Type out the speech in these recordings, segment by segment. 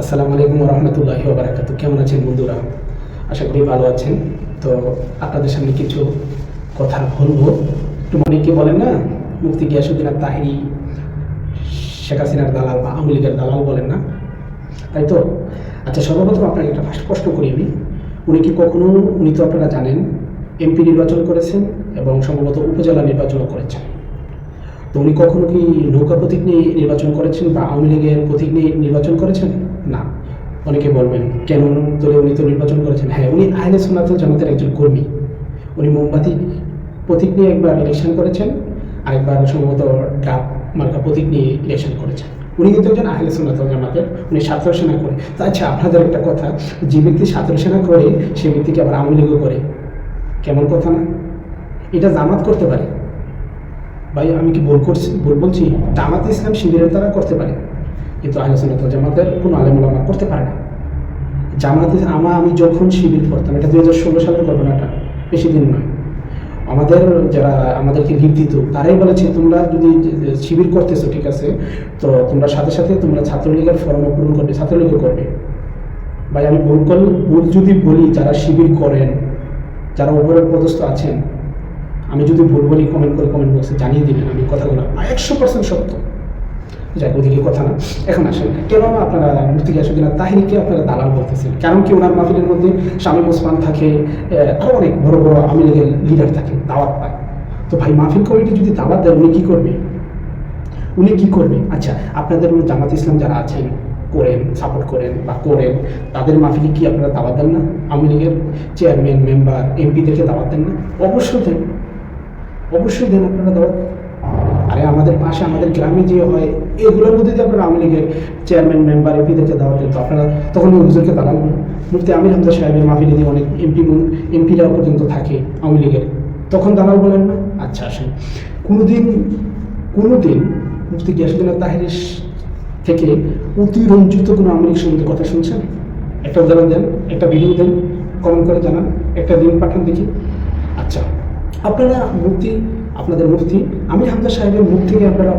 আসসালামু আলাইকুম রহমতুল্লাহ বারাকাতু কেমন আছেন বন্ধুরা? আশা করি ভালো আছেন। তো আপনাদের সামনে কিছু কথা বলব। একটু অনেকে বলেন না? মুফতি গিয়াসুদ্দিন আর তাহিরি শেখ হাসিনার দালাল বা আওয়ামী লীগের দালাল বলেন না? তাই তো? আচ্ছা সর্বপ্রথম আপনাকে একটা ফার্স্ট প্রশ্ন করি আমি। উনি কি কখনো, উনি তো আপনারা জানেন, এমপি নির্বাচন করেছেন এবং সম্ভবত উপজেলা নির্বাচনও করেছেন। তো উনি কখনো কি নৌকা প্রতীক নিয়ে নির্বাচন করেছেন বা আওয়ামী লীগের প্রতীক নিয়ে নির্বাচন করেছেন? না। অনেকে বলবেন, কেন দলে উনি তো নির্বাচন করেছেন? হ্যাঁ উনি আহলে সোনাতুল জামাতের একজন কর্মী। উনি মোমবাতি প্রতীক নিয়ে একবার ইলেকশন করেছেন, আরেকবার সম্ভবত ডাব মার্কা প্রতীক নিয়ে ইলেকশন করেছেন। উনি কিন্তু একজন আহলে সোনাতুল জামাতের, উনি ছাত্র সেনা করে। তো আচ্ছা আপনাদের একটা কথা, যে ব্যক্তি ছাত্র সেনা করে, সে ব্যক্তিকে আবার আওয়ামী লীগও করে। কেমন কথা না? এটা জামাত করতে পারে। ভাই, আমি কি ভুল করছি, ভুল বলছি? জামাত ইসলাম শিবিরের দ্বারা করতে পারে। কিন্তু তো জামাতের কোনো আলেমুলামা করতে পারে না। জামাতে আমা, আমি যখন শিবির করতাম এটা দুই হাজার ষোলো সালের ঘটনাটা, বেশি দিন নয়। আমাদের যারা আমাদেরকে লিড দিত, তারাই বলেছে, তোমরা যদি শিবির করতেছো, ঠিক আছে, তো তোমরা সাথে সাথে তোমরা ছাত্রলীগের ফর্ম পূরণ করবে, ছাত্রলীগও করবে। ভাই, আমি ভুল করলে, ভুল যদি বলি, যারা শিবির করেন, যারা ওপরের পদস্থ আছেন, আমি যদি ভুল বলি কমেন্ট করে কমেন্ট বক্সে জানিয়ে দিবেন, আমি কথাগুলো একশো পার্সেন্ট সত্য। যাই ওদিকে কথা না। এখন আসেন, কেন আপনারা মুফতি গিয়াসুদ্দিন তাহিরিকে আপনারা দালাল বলতেছেন? কারণ কি ওনার মাহফিলের মধ্যে শামীম ওসমান থাকে আরও অনেক বড় বড় আওয়ামী লীগের লিডার থাকে, দাওয়াত পায়। তো ভাই, মাহফিল কমিটি যদি দাওয়াত দেয়, উনি কী করবে? উনি কি করবে? আচ্ছা আপনাদের জামাত ইসলাম যারা আছেন, করেন সাপোর্ট করেন বা করেন, তাদের মাহফিলে কি আপনারা দাওয়াত দেন না? আওয়ামী লীগের চেয়ারম্যান মেম্বার এমপিদেরকে দাওয়াত দেন না? অবশ্যই দেন। অবশ্যই দেন আপনারা দাওয়াত। আরে আমাদের পাশে আমাদের গ্রামে যে হয় এগুলোর মধ্যে দিয়ে আপনারা আওয়ামী লীগের চেয়ারম্যান মেম্বার এমপিদেরকে দাওয়াত দেন তো আপনারা তখন ওই হুজুরকে বলেন মুফতি আমির হামজা সাহেবের মাহফিলে দিয়ে অনেক এমপি এমপিরা পর্যন্ত থাকে আওয়ামী লীগের। তখন দালাল বলেন না? আচ্ছা আসেন। কোনোদিন কোনোদিন মুফতি গিয়াসুদ্দিন তাহিরের থেকে অতিরঞ্জিত কোনো আওয়ামী লীগ সম্বন্ধে কথা শুনছেন? একটা উদাহরণ দেন, একটা ভিডিও দেন, কমেন্ট করে জানান, একটা দিন পাঠান দেখি। আচ্ছা আপনারা মুক্তি আপনাদের মুফতি, আমির হামজা সাহেবের মুখ থেকে আপনারা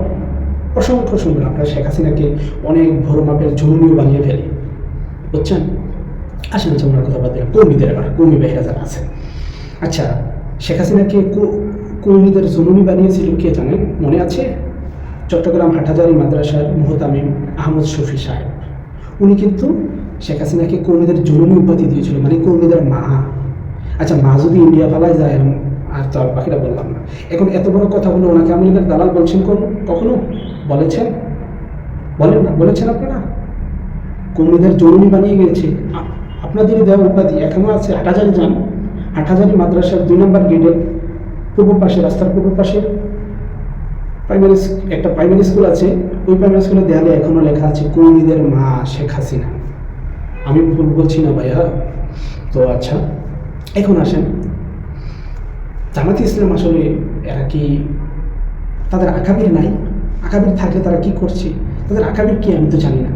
অসংখ্য শুনবেন আপনারা শেখ হাসিনাকে অনেক বড় মাপের জরুরিও বানিয়ে ফেলি। বুঝছেন? আসেন আচ্ছা ওনার কথা বাদ কর্মীদের এবার কর্মী বেহরা যারা আছে। আচ্ছা শেখ হাসিনাকে কর্মীদের জরুরি বানিয়েছিল কে জানেন? মনে আছে? চট্টগ্রাম হাটহাজারি মাদ্রাসার মুহতামিম আহমদ শফি সাহেব। উনি কিন্তু শেখ হাসিনাকে কর্মীদের জরুরি উপাধি দিয়েছিল মানে কর্মীদের মা। আচ্ছা মা যদি ইন্ডিয়া পালায় যায় আর তো বাকিটা বললাম না। এখন এত বড় কথা বলে ওনাকে লীগের দালাল বলছেন কখনো? বলেছেন? বলেন না, বলেছেন আপনারা? কর্মীদের জরুরি বানিয়ে আ- আপনাদের দেওয়া উপাধি এখনও আছে আট হাটহাজারি যান। আট হাটহাজারি মাদ্রাসার দুই নম্বর গেটের পূর্ব পাশে, রাস্তার পূর্ব পাশে। প্রাইমারি একটা প্রাইমারি স্কুল আছে, ওই প্রাইমারি স্কুলের দেয়ালে এখনও লেখা আছে কর্মীদের মা শেখ হাসিনা। আমি ভুল বলছি না ভাইয়া? তো আচ্ছা এখন আসেন। জামাতি ইসলাম আসলে এরা কি তাদের আকাবির নাই? আকাবির থাকলে তারা কি করছে? তাদের আকাবির কি আমি তো জানি না।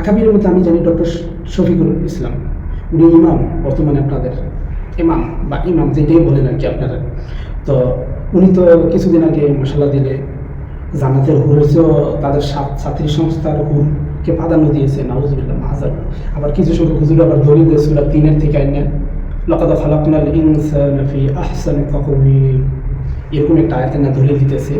আকাবির মধ্যে আমি জানি ডক্টর শফিকুল ইসলাম। উনি ইমাম বর্তমানে আপনাদের ইমাম বা ইমাম যেটাই বলেন আর কি আপনারা। তো উনি তো কিছুদিন আগে মশলা দিলে জান্নাতের হুরসেও তাদের ছাত্রী সংস্থার হুরকে প্রাধান্য দিয়েছে, নাউজুবিল্লাহ, মাহাজার। আবার কিছু সংখ্যক হুজুর আবার দলিল দিয়েছিল তিনের থেকে আইনে, লকাদ খালাকনাল ইনসান আহসানি এরকম একটা আয়াতের না দলিল দিতেছে।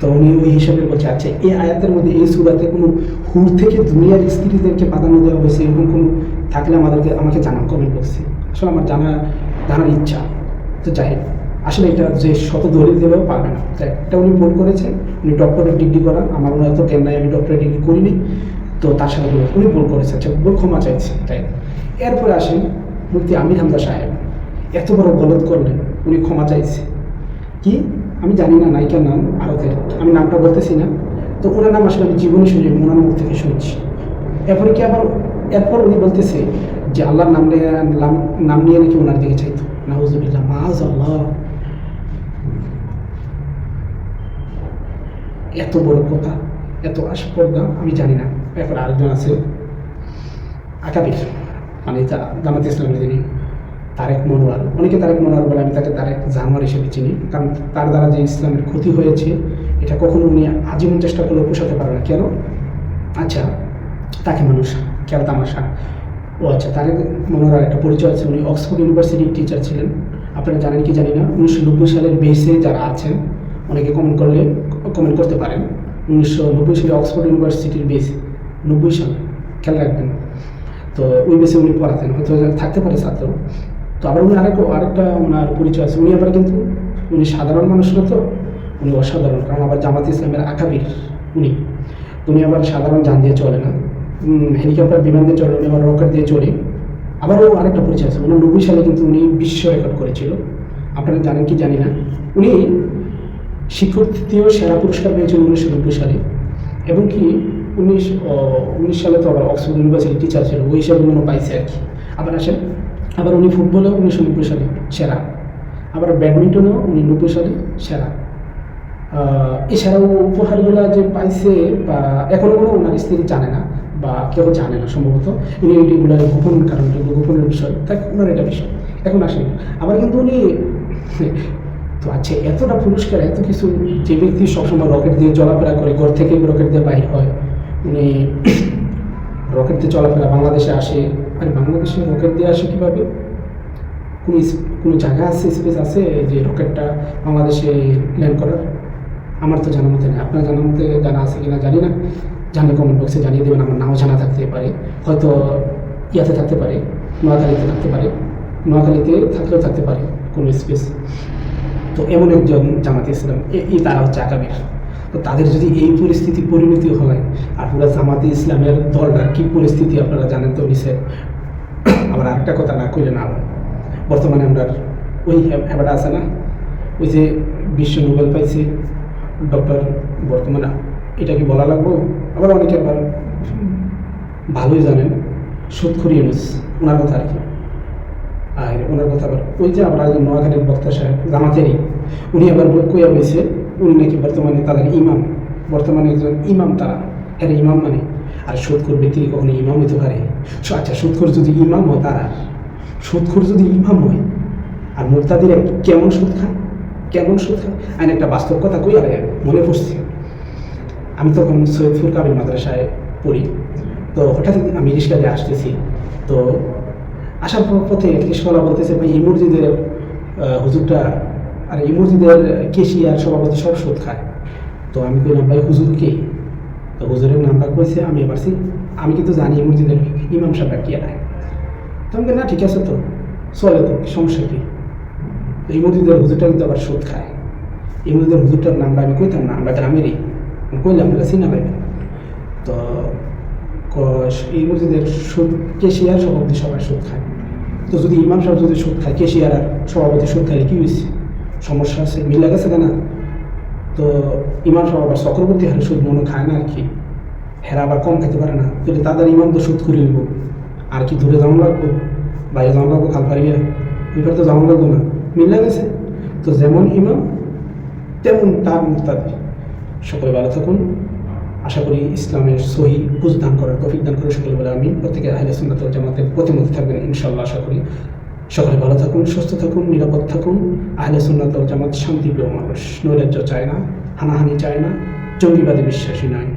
তো উনি ওই হিসাবে বলছে আচ্ছা এই আয়াতের মধ্যে, এই সুরাতে কোনো হুর থেকে দুনিয়ার স্ত্রীদেরকে প্রাধান্য দেওয়া হয়েছে এরকম কোনো থাকলে আমাদেরকে, আমাকে জানান কমেন্ট বক্সে আসলে আমার জানা, জানার ইচ্ছা। তো যাই আসলে এটা যে শত দলিল দিলেও পারবে না। তো একটা উনি ভুল করেছেন, উনি ডক্টরেট ডিগ্রি করান, আমার এত জ্ঞান নাই, আমি ডক্টরেট ডিগ্রি করিনি। তো তার সাথে উনি ভুল করেছে আচ্ছা ভুল ক্ষমা চাইছে। তাই এরপরে আসেন মুফতি আমির হামদা সাহেব। এত বড় গলত করলেন, উনি ক্ষমা চাইছে। কি? আমি জানি না, নায়িকার নাম ভারতের। আমি নামটা বলতেছি না। তো ওনার নাম আসলে আমি জীবনে শুনি ওনার মুখ থেকে শুনছি। এরপরে কি আবার, এরপর উনি বলতেছে যে আল্লাহর নাম নিয়ে, নাম- নিয়ে নাকি ওনার দিকে চাইতো। নাউজুবিল্লাহ মাজ আল্লাহ এত বড় কথা, এত আস্পর্ধা আমি জানি না। এরপর আরেকজন আছে, আকাবির। মানে জামাত ইসলামের যিনি তারেক মনোয়ার। অনেকে তারেক মনোয়ার বলে? আমি তাকে তারেক জানোয়ার হিসেবে চিনি। কারণ তার দ্বারা যে ইসলামের ক্ষতি হয়েছে এটা কখনো উনি আজীবন চেষ্টা করলেও পোষাতে পারে না। কেন? আচ্ছা তাকে মানুষ খেলা তামাশা? ও আচ্ছা তার মনোরার একটা পরিচয় আছে। উনি অক্সফোর্ড ইউনিভার্সিটির টিচার ছিলেন। আপনারা জানেন কি জানি না, উনিশশো নব্বই সালের বেসে যারা আছেন, অনেকে কমেন্ট করলে কমেন্ট করতে পারেন। উনিশশো নব্বই সালে অক্সফোর্ড ইউনিভার্সিটির বেস নব্বই সাল, খেয়াল রাখবেন। তো ওই বেসে উনি পড়াতেন, হয়তো থাকতে পারে ছাত্র। তো আবার উনি আরেক, আরেকটা ওনার পরিচয় আছে। উনি আবার কিন্তু, উনি সাধারণ মানুষ না তো উনি অসাধারণ, কারণ আবার জামাত ইসলামের আকাবির উনি। উনি আবার সাধারণ যান দিয়ে চলে না। হেলিকপ্টার বিমান দিয়ে চলে উনি আবার রকেট দিয়ে চলে আবারও আরেকটা পরিচয় আছে উনি নব্বই সালে কিন্তু উনি বিশ্ব রেকর্ড করেছিল। আপনারা জানেন কি জানি না? উনি শিক্ষার্থীও সেরা পুরস্কার পেয়েছেন উনিশশো নব্বই সালে। এবং কি উনিশ উনিশ সালে তো আবার অক্সফোর্ড ইউনিভার্সিটির টিচার ছিল, ওই হিসাবে উনি পাইছে আর কি। আবার আসেন, আবার উনি ফুটবলেও উনিশশো নব্বই সালে সেরা। আবার ব্যাডমিন্টনেও উনি নব্বই সালে সেরা। এছাড়াও উপহারগুলো যে পাইছে বা এখনও কোনো ওনার স্ত্রী জানে না বা কেউ জানে না সম্ভবত উনি এগুলো গোপন কারণ গোপনের বিষয়। তাই ওনার এটা বিষয়। এখন আসেন, আবার কিন্তু উনি, তো আচ্ছা এতটা পুরস্কার, এত কিছু যে ব্যক্তি সবসময় রকেট দিয়ে চলাফেরা করে, ঘর থেকে রকেট দিয়ে বাইর হয়, উনি রকেট দিয়ে চলাফেরা বাংলাদেশে আসে। আর, বাংলাদেশে রকেট দিয়ে আসে কীভাবে? কোনো কোনো জায়গা আছে, স্পেস আছে যে রকেটটা বাংলাদেশে ল্যান্ড করার? আমার তো জানা মতে নেই। আপনার জানার মতে জানা আছে কিনা জানি না। জানলে কমেন্ট বক্সে জানিয়ে দেবেন, আমার নাও জানা থাকতে পারে। হয়তো ইয়াতে থাকতে পারে, নোয়াখালীতে থাকতে পারে, নোয়াখালীতে থাকলেও থাকতে পারে কোনো স্পেস তো এমন একজন জামাত ইসলাম এই তারা হচ্ছে আকাবির। তো তাদের যদি এই পরিস্থিতি পরিণতি হয়, আর পুরো জামাতে ইসলামের দলটার কী পরিস্থিতি আপনারা জানেন তো নিশ্চয়? আবার আরেকটা কথা না কইলে না বর্তমানে আমরা ওই হ্যাবাটা আছে না? ওই যে বিশ্ব নোবেল পাইছে ডক্টর, বর্তমানে এটা কি বলা লাগবো? আবার অনেকে আবার ভালোই জানেন, সুৎখুর ইউনুস, ওনার কথা আর কি। আর ওনার কথা আবার ওই যে আমরা যে নোয়াখালীর বক্তা সাহেব, জামাতেরই, উনি আবার কইয়া বলছে উনি নাকি বর্তমানে তাদের ইমাম। বর্তমানে একজন ইমাম তারা। হ্যাঁ ইমাম মানে? আর সুৎখুর ব্যক্তি কখনো ইমাম হতে পারে? আচ্ছা সুৎখুর যদি ইমাম হয় তারা সুৎখুর যদি ইমাম হয়, আর মুক্তাদির কেমন সুদ খায়? কেমন খায় আমি একটা বাস্তব কথা কই আর মনে পড়ছে। আমি তখন সৈয়দপুর কাবিল মাদ্রাসায় পড়ি। তো হঠাৎ আমি রিক্সা আসতেছি। তো আসার পথে রিক্সাওয়ালা বলতেছে, ভাই, এই মসজিদের হুজুরটা, আর, এই মসজিদের কেশিয়ার সভাপতি সব সুদ খায়। তো আমি কইলাম, ভাই, হুজুর কে? তো হুজুরের নামটা কইছে, আমি এবার আমি কিন্তু জানি এই মসজিদের ইমাম সাহেবটা কে নাই। তো আমি না, ঠিক আছে তো, চলে তো, সমস্যা কি? এই হুজুরটা কিন্তু আবার সুদ খায়। এই মসজিদের হুজুরটার নামটা আমি কইতাম না, আমরা গ্রামেরই। কইলাম, আমরা চিনা পাইবেন তো এই সুদ, কেশিয়ার সভাপতি সবাই সুদ খায়। তো যদি ইমাম সাহেব যদি সুদ খায়, কেশিয়ার আর সভাপতি সুদ খাইলে কী হয়েছে সমস্যা আছে, মিলা গেছে না তো ইমাম সাহেব আবার চক্রবর্তী হারে সুদ মনে খায় না আর কি। হেরা আবার কম খেতে পারে না। তাহলে তাদের ইমাম তো সুদ করে নিব আর কি দূরে যাওয়া লাগবো? বাইরে যাওয়া লাগবো খাল পারিয়ে এবার তো যাওয়া লাগবো না। মিলা গেছে। তো যেমন ইমাম, তেমন তার মুক্তাদি সকলে ভালো থাকুন। আশা করি ইসলামের সহি বুঝ দান করার তফিক দান করে সকলে বলে আমি প্রত্যেকে আহলে সুন্নাত জামাতের প্রতিমত থাকবেন ইনশাল্লাহ আশা করি। সকলে ভালো থাকুন, সুস্থ থাকুন, নিরাপদ থাকুন। আহলে সুন্নাত জামাত শান্তিপ্রিয় মানুষ। নৈরাজ্য চায় না, হানাহানি চায় না, জঙ্গিবাদী বিশ্বাসী নয়।